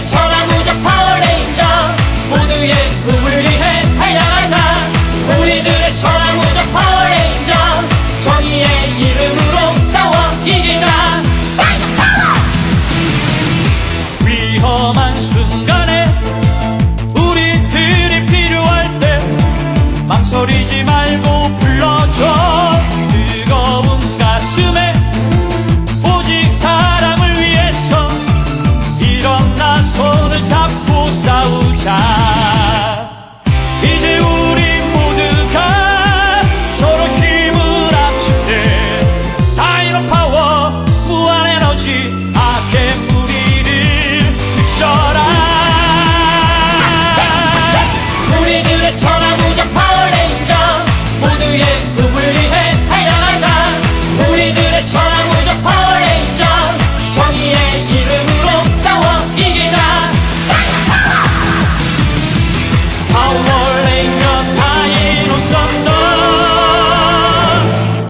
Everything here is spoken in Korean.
우리들의 천하무적 파워레인저 모두의 꿈을 위해 달려가자. 우리들의 천하무적 파워레인저 정의의 이름으로 싸워 이기자. 위험한 순간에 우리들이 필요할 때 망설이지 말고 불러줘 만나 손을 잡고 싸우자. 이제 우리 모두가 서로 힘을 합칠 때 다이노 파워 무한 에너지 악의 무리를 부셔라. 우리들의 천하